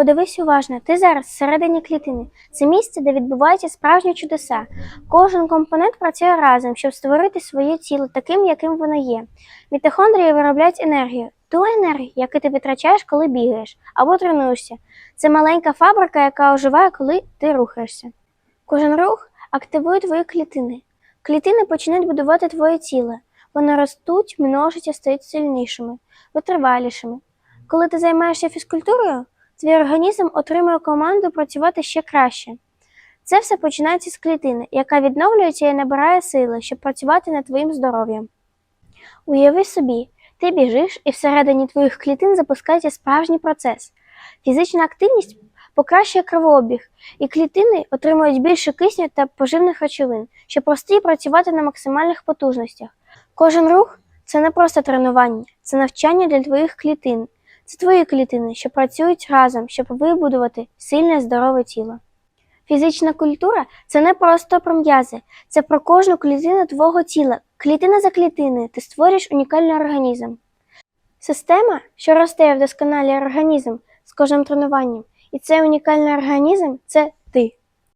Подивись уважно, ти зараз всередині клітини. Це місце, де відбуваються справжні чудеса. Кожен компонент працює разом, щоб створити своє тіло таким, яким воно є. Мітохондрії виробляють енергію, ту енергію, яку ти витрачаєш, коли бігаєш або тренуєшся. Це маленька фабрика, яка оживає, коли ти рухаєшся. Кожен рух активує твої клітини. Клітини починають будувати твоє тіло. Вони ростуть, множаться, стають сильнішими, витривалішими. Коли ти займаєшся фізкультурою, твій організм отримує команду працювати ще краще. Це все починається з клітини, яка відновлюється і набирає сили, щоб працювати над твоїм здоров'ям. Уяви собі, ти біжиш, і всередині твоїх клітин запускається справжній процес. Фізична активність покращує кровообіг, і клітини отримують більше кисню та поживних речовин, щоб рости і працювати на максимальних потужностях. Кожен рух це не просто тренування, це навчання для твоїх клітин. Це твої клітини, що працюють разом, щоб вибудувати сильне здорове тіло. Фізична культура це не просто про м'язи, це про кожну клітину твого тіла. Клітина за клітиною ти створюєш унікальний організм. Система, що росте в досконалий організм з кожним тренуванням. І цей унікальний організм це